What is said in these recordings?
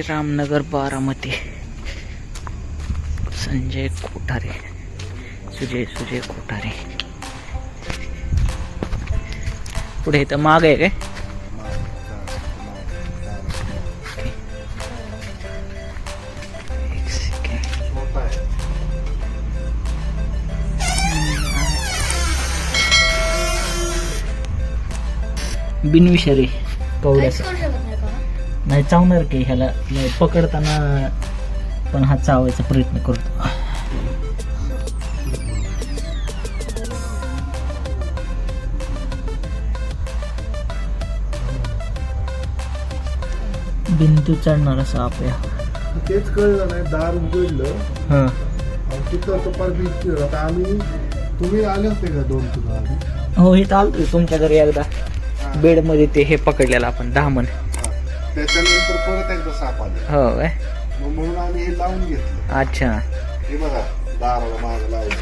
रामनगर बारामती. संजय कोठारे. सुजय सुजय कोठारे. पुढे इथं माग आहे काय? बिनविषारी. कवड्याचा नाही चावणार की ह्याला? नाही, पकडताना पण हा चावायचा प्रयत्न करतो. बिंदू चढणारा आहे हा. तेच कळलं नाही दार उघडलं हा. तिथं तो आता आम्ही तुम्ही आले होते का दोन तुला हो इथं आलतो तुमच्या घरी एकदा. बेडमध्ये ते हे पकडलेलं आपण दहामन हा. त्याच्यानंतर परत एकदा साप आले. हो काय? मग म्हणून आम्ही हे लावून घेतलं. अच्छा. हे बघा दाराला मागं लावलं.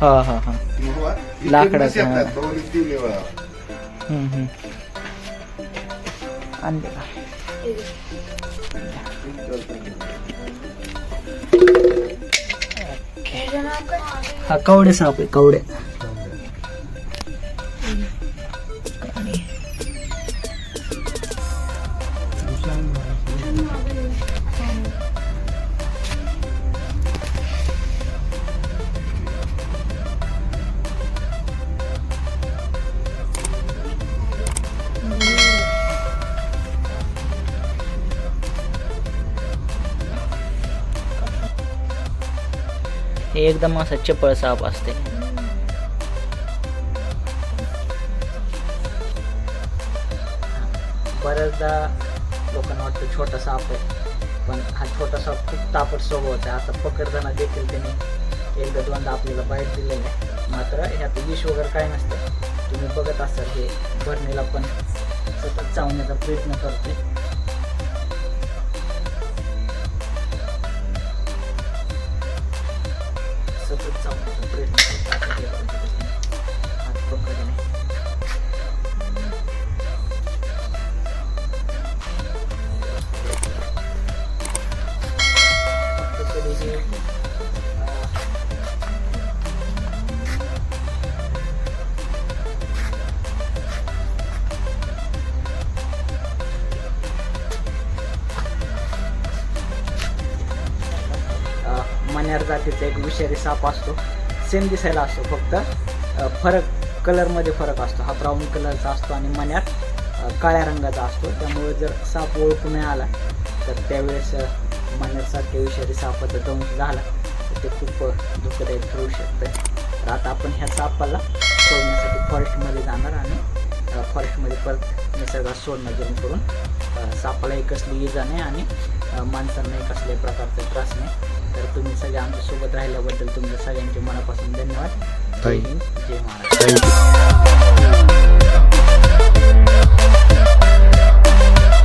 हा हा हा. मग बघा, इथे लाकडाचं, पण हा. येतात, दोन्ही तीन वेळा. हम्म, हम्म. आणते का? हा कवडे साप आहे कवडे. हे एकदम असं चपळ साप असते. बऱ्याचदा लोकांना वाटतं छोटा साप आहे पण हा छोटा साप खूप तापट स्वभाव होता. आता पकडताना देखील त्याने एकदा दोनदा आपल्याला बाहेर दिलेलं आहे. मात्र ह्यात विष वगैरे काय नसतं. तुम्ही बघत असाल हे भरणीला पण सतत चावण्याचा प्रयत्न करते Siempre. मण्यार जातीचा एक विषारी साप असतो. सेम दिसायला असतो फक्त फरक कलरमध्ये फरक असतो. हा ब्राऊन कलरचा असतो आणि मण्यार काळ्या रंगाचा असतो. त्यामुळे जर साप ओळखून नाही आला तर त्यावेळेस अ, मण्यारसारख्या विषारी सापाचा दंश झाला. तर ते खूप धोकादायक ठरू शकतं. तर आता आपण ह्या सापाला सोडण्यासाठी फॉरेस्टमध्ये जाणार आणि फॉरेस्टमध्ये परत निसर्गात सोडणं जेणेकरून सापाला एक कसली इजा नाही आणि माणसांना माणसांनाही कसल्याही प्रकारचा त्रास नाही. तर तुम्ही सगळे आमच्यासोबत राहिल्याबद्दल तुमच्या सगळ्यांचे मनापासून धन्यवाद. जय हिंद जय महाराष्ट्र